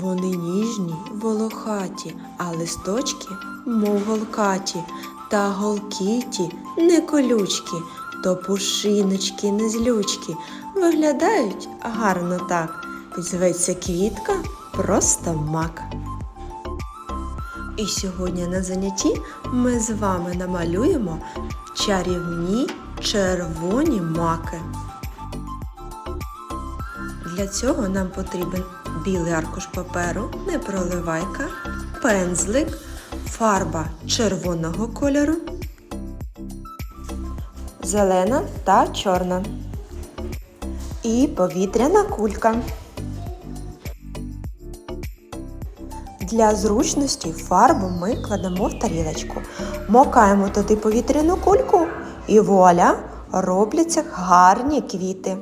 Вони ніжні, волохаті, а листочки, мов голкаті, та голки ті не колючки, то пушиночки, не злючки, виглядають гарно так. Зветься квітка просто мак. І сьогодні на занятті ми з вами намалюємо чарівні червоні маки. Для цього нам потрібен білий аркуш паперу, непроливайка, пензлик, фарба червоного кольору, зелена та чорна. І повітряна кулька. Для зручності фарбу ми кладемо в тарілочку, мокаємо туди повітряну кульку і вуаля робляться гарні квіти.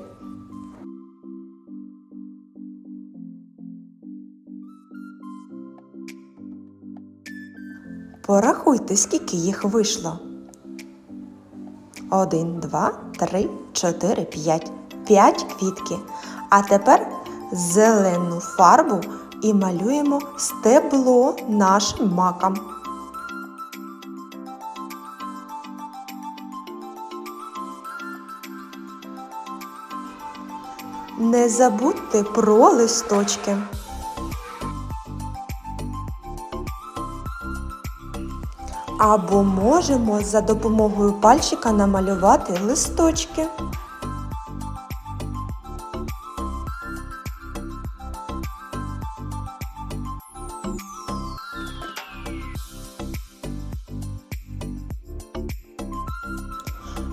Порахуйте, скільки їх вийшло. Один, два, три, чотири, п'ять. П'ять квітки. А тепер зелену фарбу і малюємо стебло нашим макам. Не забудьте про листочки. Або можемо за допомогою пальчика намалювати листочки.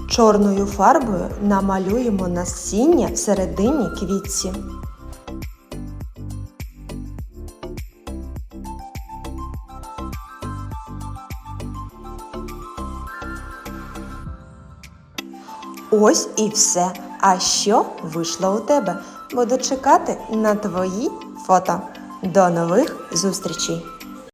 Чорною фарбою намалюємо насіння всередині квітці. Ось і все. А що вийшло у тебе? Буду чекати на твої фото. До нових зустрічей!